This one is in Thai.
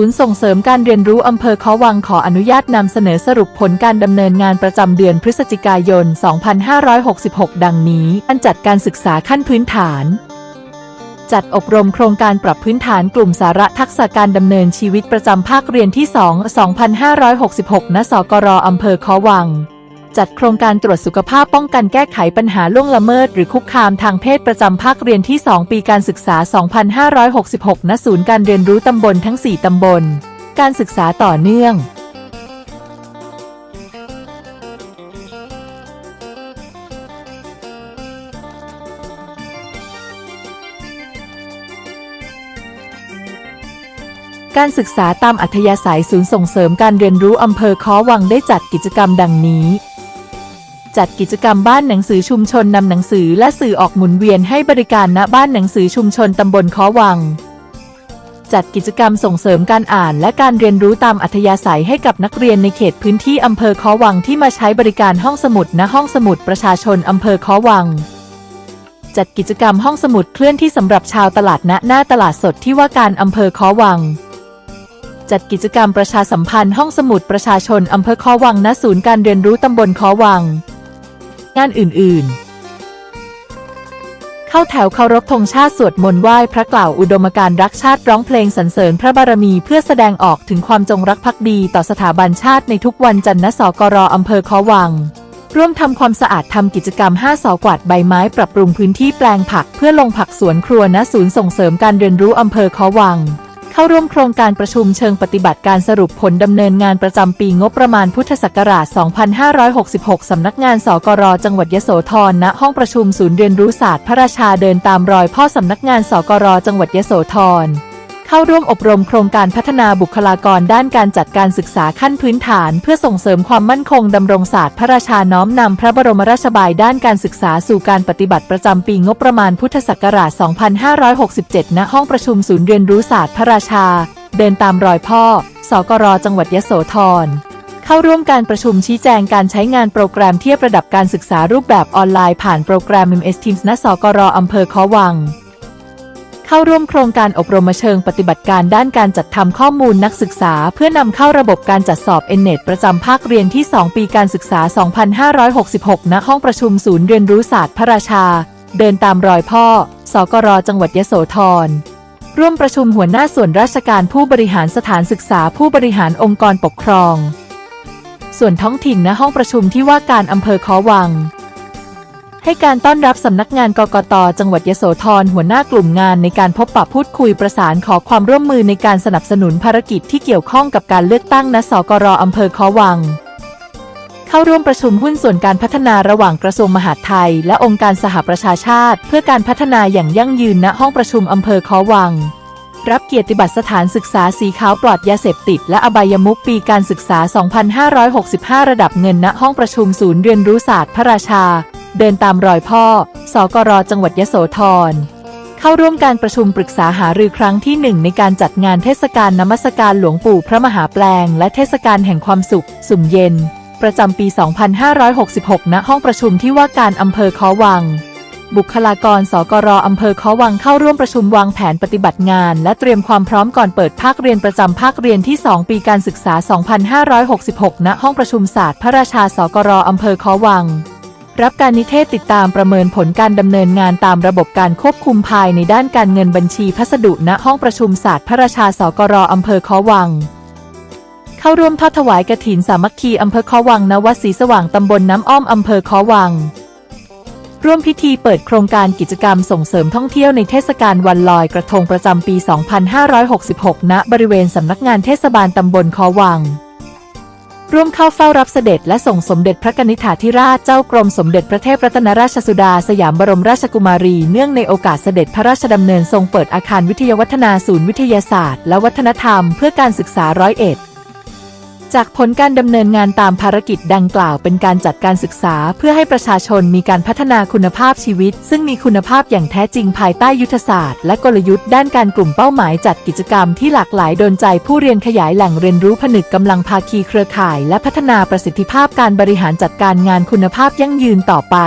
ศูนย์ส่งเสริมการเรียนรู้อำเภอเขาวังขออนุญาตนำเสนอสรุปผลการดำเนินงานประจำเดือนพฤศจิกายน 2566 ดังนี้อันจัดการศึกษาขั้นพื้นฐาน จัดอบรมโครงการปรับพื้นฐานกลุ่มสาระทักษะการดำเนินชีวิตประจำภาคเรียนที่ 2 2566 ณ สกรอำเภอเขาวัง จัดโครงการตรวจสุขภาพป้องกันแก้ไขปัญหาล่วงละเมิด หรือคุกคามทางเพศประจำภาคเรียนที่ 2 ปีการศึกษา 2566 ณ ศูนย์การเรียนรู้ตำบลทั้ง 4 ตำบล การศึกษาต่อเนื่องการศึกษาตามอัธยาศัยศูนย์ส่งเสริมการเรียนรู้อำเภอค้อวังได้จัดกิจกรรมดังนี้ จัดกิจกรรมบ้านหนังสือชุมชนนำหนังสือและสื่อออกหมุนเวียนให้บริการณบ้านหนังสือชุมชนตำบลค้อวัง จัดกิจกรรมส่งเสริมการอ่านและการเรียนรู้ตามอัธยาศัยให้กับนักเรียนในเขตพื้นที่อำเภอค้อวังที่มาใช้บริการห้องสมุดณห้องสมุดประชาชนอำเภอค้อวังจัดกิจกรรมห้องสมุดเคลื่อนที่สำหรับชาวตลาดณหน้าตลาดสดที่ว่าการอำเภอค้อวัง จัดกิจกรรมประชาสัมพันธ์ห้องสมุดประชาชนอำเภอคอวังณศูนย์การเรียนรู้ตำบลคอวัง งานอื่นๆ เข้าแถวเคารพธงชาติสวดมนต์ไหว้พระกล่าวอุดมการรักชาติร้องเพลงสรรเสริญพระบารมีเพื่อแสดงออกถึงความจงรักภักดีต่อสถาบันชาติในทุกวันจันทร์ณสกรอำเภอคอวัง ร่วมทำความสะอาดทำกิจกรรม 5 สอกวาดใบไม้ปรับปรุงพื้นที่แปลงผักเพื่อลงผักสวนครัวณศูนย์ส่งเสริมการเรียนรู้อำเภอคอวัง เข้าร่วมโครงการประชุมเชิงปฏิบัติการสรุปผลดำเนินงานประจำปีงบประมาณพุทธศักราช 2566 สำนักงานสกรจังหวัดยโสธรณห้องประชุมศูนย์เรียนรู้ศาสตร์พระราชาเดินตามรอยพ่อสำนักงานสกรจังหวัดยโสธร เข้าร่วมอบรมโครงการพัฒนาบุคลากรด้านการจัดการศึกษาขั้นพื้นฐาน เพื่อส่งเสริมความมั่นคงดำรงศาสตร์พระราชาน้อมนำพระบรมราชบายด้านการศึกษาสู่การปฏิบัติประจำปีงบประมาณพุทธศักราช 2567 ณ ห้องประชุมศูนย์เรียนรู้ศาสตร์พระราชา เดินตามรอยพ่อ สกรจังหวัดยะโสธรเข้าร่วมการประชุมชี้แจงการใช้งานโปรแกรมเทียบระดับการศึกษารูปแบบออนไลน์ผ่านโปรแกรม MS Teams ณ สกรอำเภอคอวัง เข้าร่วมโครงการอบรมเชิงปฏิบัติการด้านการจัดทำข้อมูลนักศึกษา เพื่อนำเข้าระบบการจัดสอบ n n e t ประจำภาคเรียนที่ 2 ปีการศึกษา 2566 ณ ห้องประชุมศูนย์เรียนรู้ศาสตร์พระราชา เดินตามรอยพ่อ สกรจังหวัดยโสธรร่วมประชุมหัวหน้าส่วนราชการผู้บริหารสถานศึกษาผู้บริหารองค์กรปกครอง ส่วนท้องถิ่นณห้องประชุมที่ว่าการอำเภอคอวัง ให้การต้อนรับสำนักงานกกตจังหวัดยโสธรหัวหน้ากลุ่มงานในการพบปะพูดคุยประสานขอความร่วมมือในการสนับสนุนภารกิจที่เกี่ยวข้องกับการเลือกตั้งณสกรอำเภอคอวัง เข้าร่วมประชุมหุ้นส่วนการพัฒนาระหว่างกระทรวงมหาดไทย และองค์การสหประชาชาติ เพื่อการพัฒนาอย่างยั่งยืนณห้องประชุมอำเภอคอวัง รับเกียรติบัตรสถานศึกษาสีขาวปลอดยาเสพติด และอบายมุขปีการศึกษา 2565 ระดับเงินณห้องประชุมศูนย์เรียนรู้ศาสตร์พระราชา เดินตามรอยพ่อ สกรจังหวัดยโสธร เข้าร่วมการประชุมปรึกษาหารือครั้งที่หนึ่งในการจัดงานเทศกาลนมัสการหลวงปู่พระมหาแปลง และเทศกาลแห่งความสุข สุ่มเย็น ประจำปี 2566 ณ ห้องประชุมที่ว่าการอำเภอคอวัง บุคลากรสกรอำเภอคอวังเข้าร่วมประชุมวางแผนปฏิบัติงาน และเตรียมความพร้อมก่อนเปิดภาคเรียนประจำภาคเรียนที่ 2 ปีการศึกษา 2566 ณ ห้องประชุมศาสตร์พระราชาสกรอำเภอคอวัง รับการนิเทศติดตามประเมินผลการดำเนินงานตามระบบการควบคุมภายในด้านการเงินบัญชีพัสดุณห้องประชุมศาสตร์พระราชาสกรอำเภอคอวัง เข้าร่วมทอดถวายกฐินสามัคคีอำเภอคอวังณวัดศรีสว่างตำบลน้ำอ้อมอำเภอคอวัง ร่วมพิธีเปิดโครงการกิจกรรมส่งเสริมท่องเที่ยวในเทศกาลวันลอยกระทงประจำปี 2566 ณ บริเวณสำนักงานเทศบาลตำบลคอวัง ร่วมเข้าเฝ้ารับเสด็จและส่งสมเด็จพระกนิษฐาธิราชเจ้ากรมสมเด็จพระเทพรัตนราชสุดาสยามบรมราชกุมารี เนื่องในโอกาสเสด็จพระราชดำเนินทรงเปิดอาคารวิทยาวัฒนาศูนย์วิทยาศาสตร์ และวัฒนธรรมเพื่อการศึกษาร้อยเอ็ด จากผลการดำเนินงานตามภารกิจดังกล่าวเป็นการจัดการศึกษา เพื่อให้ประชาชนมีการพัฒนาคุณภาพชีวิต ซึ่งมีคุณภาพอย่างแท้จริงภายใต้ยุทธศาสตร์ และกลยุทธ์ด้านการกลุ่มเป้าหมายจัดกิจกรรมที่หลากหลายโดนใจผู้เรียนขยายแหล่งเรียนรู้ผนึกกำลังภาคีเครือข่าย และพัฒนาประสิทธิภาพการบริหารจัดการงานคุณภาพยั่งยืนต่อไป